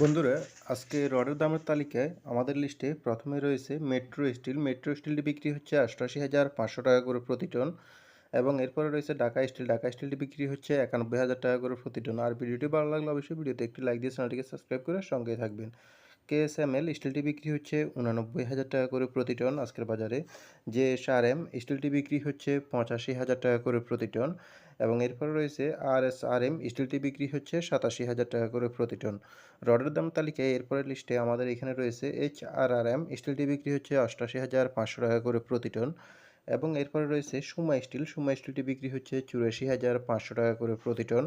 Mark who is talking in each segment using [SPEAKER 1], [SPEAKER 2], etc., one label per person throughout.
[SPEAKER 1] বন্ধুরা, আজকে রডের দামের তালিকায় আমাদের লিস্টে প্রথমে রয়েছে মেট্রো স্টিল মেট্রো স্টিলটি বিক্রি হচ্ছে অষ্টআশি হাজার পাঁচশো টাকা করে প্রতি টন এবং এরপরে রয়েছে ঢাকা স্টিল ঢাকা স্টিলটি বিক্রি হচ্ছে একানব্বই হাজার টাকা করে প্রতি টন আর ভিডিওটি ভালো লাগলে অবশ্যই ভিডিওতে একটি লাইক দিয়ে চ্যানেলটিকে সাবস্ক্রাইব করে সঙ্গে থাকবেন। কেএসএমএল স্টিলটি বিক্রি হচ্ছে উনানব্বই হাজার টাকা করে প্রতি টন আজকের বাজারে। যে এম স্টিলটি বিক্রি হচ্ছে পঁচাশি হাজার টাকা করে প্রতি টন এবং এরপরে রয়েছে আর এস আর এম স্টিলটি বিক্রি হচ্ছে সাতাশি হাজার টাকা করে প্রতি টন। রডের দাম তালিকায় এরপরের লিস্টে আমাদের এখানে রয়েছে এইচ আর আর এম স্টিলটি বিক্রি হচ্ছে অষ্টাশি হাজার পাঁচশো টাকা করে প্রতি টন এবং এরপরে রয়েছে সুমা স্টিল, সুমা স্টিলটি বিক্রি হচ্ছে চুরাশি হাজার পাঁচশো টাকা করে প্রতি টন।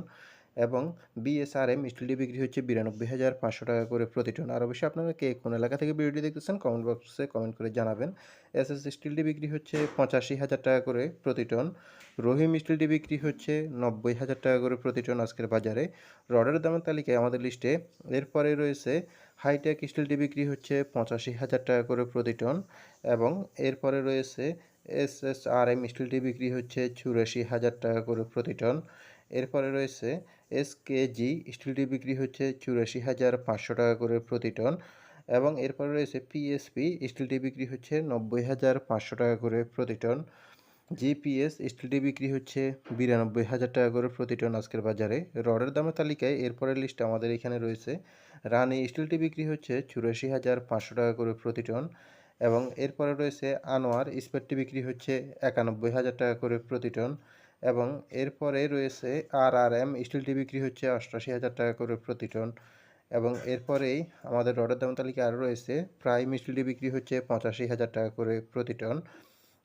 [SPEAKER 1] এবং বিএসআরএম স্টিলটি বিক্রি হচ্ছে বিরানব্বই হাজার পাঁচশো টাকা করে প্রতি টন আর অবশ্যই আপনারা কে কোন এলাকা থেকে ভিডিওটি দেখতেছেন কমেন্ট বক্সে কমেন্ট করে জানাবেন। এস এস স্টিলটি বিক্রি হচ্ছে পঁচাশি হাজার টাকা করে প্রতি টন রহিম স্টিলটি বিক্রি হচ্ছে নব্বই হাজার টাকা করে প্রতি টন আজকের বাজারে। রডের দামের তালিকায় আমাদের লিস্টে এরপরে রয়েছে হাইটেক স্টিলটি বিক্রি হচ্ছে পঁচাশি হাজার টাকা করে প্রতি টন এবং এরপরে রয়েছে এস এস আর এম স্টিলটি বিক্রি হচ্ছে চুরাশি হাজার টাকা করে প্রতি টন এরপরে রয়েছে এস কে জি স্টিলটি বিক্রি হচ্ছে চুরাশি হাজার পাঁচশো টাকা করে প্রতি টন এবং এরপরে রয়েছে পিএসপি স্টিলটি বিক্রি হচ্ছে নব্বই হাজার পাঁচশো টাকা করে প্রতি টন। জিপিএস স্টিলটি বিক্রি হচ্ছে বিরানব্বই হাজার টাকা করে প্রতি টন আজকের বাজারে। রডের দামের তালিকায় এরপরের লিস্ট আমাদের এখানে রয়েছে। রানি স্টিলটি বিক্রি হচ্ছে চুরাশি হাজার পাঁচশো টাকা করে প্রতি টন এবং এরপরে রয়েছে আনোয়ার স্পেটটি বিক্রি হচ্ছে একানব্বই হাজার টাকা করে প্রতি টন। এবং এরপরে রয়েছে আর আর এম স্টিলটি বিক্রি হচ্ছে অষ্টআশি হাজার টাকা করে প্রতি টন। এবং এরপরেই আমাদের রডের দাম তালিকা আরও রয়েছে, প্রাইম স্টিলটি বিক্রি হচ্ছে পঁচাশি হাজার টাকা করে প্রতি টন।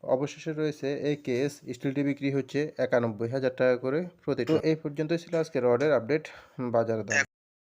[SPEAKER 1] অবশেষে রয়েছে এ কেস স্টিলটি বিক্রি হচ্ছে একানব্বই হাজার টাকা করে প্রতি টন। এই পর্যন্তই ছিল আজকে রডের আপডেট, বাজার দাম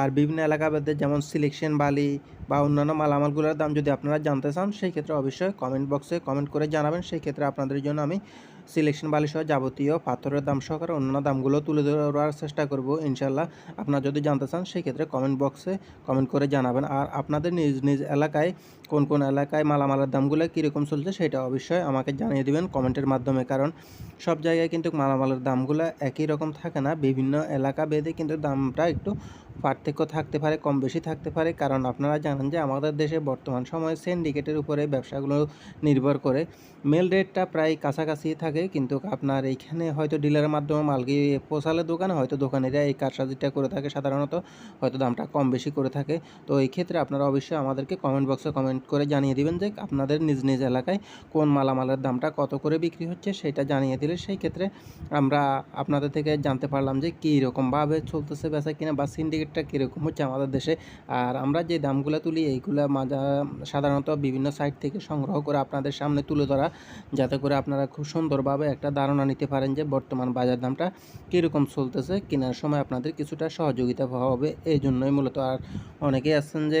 [SPEAKER 1] আর বিভিন্ন এলাকা ভেদে যেমন সিলেকশন বালি বা অন্যান্য মালামালগুলোর দাম যদি আপনারা জানতে চান সেই ক্ষেত্রে অবশ্যই কমেন্ট বক্সে কমেন্ট করে জানাবেন। সেই ক্ষেত্রে আপনাদের জন্য আমি সিলেকশন বালি সহ যাবতীয় পাথরের দাম সহকারে অন্যান্য দামগুলো তুলে ধরার চেষ্টা করব ইনশাল্লাহ আপনারা যদি জানতে চান সেই ক্ষেত্রে কমেন্ট বক্সে কমেন্ট করে জানাবেন। আর আপনাদের নিজ নিজ এলাকায় কোন কোন এলাকায় মালামালের দামগুলো কীরকম চলছে, সেটা অবশ্যই আমাকে জানিয়ে দেবেন কমেন্টের মাধ্যমে। কারণ সব জায়গায় কিন্তু মালামালের দামগুলো একই রকম থাকে না। বিভিন্ন এলাকা ভেদে কিন্তু দামটা একটু পার্থক্য থাকতে পারে, কম বেশি থাকতে পারে। কারণ আপনারা জানেন যে আমাদের দেশে বর্তমান সময়ে সিন্ডিকেটের উপরে ব্যবসাগুলো নির্ভর করে। মেল রেটটা প্রায় কাছাকাছি থাকে, কিন্তু আপনার এইখানে হয়তো ডিলারের মাধ্যমে মাল গিয়ে পোষালে দোকানে, হয়তো দোকানিরা এই কারসাজিটা করে থাকে সাধারণত, হয়তো দামটা কম বেশি করে থাকে। তো এই ক্ষেত্রে আপনারা অবশ্যই আমাদেরকে কমেন্ট বক্সে কমেন্ট করে জানিয়ে দিবেন যে আপনাদের নিজ নিজ এলাকায় কোন মালামালের দামটা কত করে বিক্রি হচ্ছে, সেটা জানিয়ে দিলে সেই ক্ষেত্রে আমরা আপনাদের থেকে জানতে পারলাম যে কী রকমভাবে চলতেছে বেচা কিনা বা সিন্ডিকেটটা কীরকম হচ্ছে আমাদের দেশে? আর আমরা যে দামগুলো তুলি, এইগুলো মাজা সাধারণত বিভিন্ন সাইট থেকে সংগ্রহ করে আপনাদের সামনে তুলে ধরা, যাতে করে আপনারা খুব সুন্দরভাবে একটা ধারণা নিতে পারেন যে বর্তমান বাজার দামটা কীরকম চলতেছে, কেনার সময় আপনাদের কিছুটা সহযোগিতা হবে এই জন্যই মূলত। আর অনেকেই আছেন যে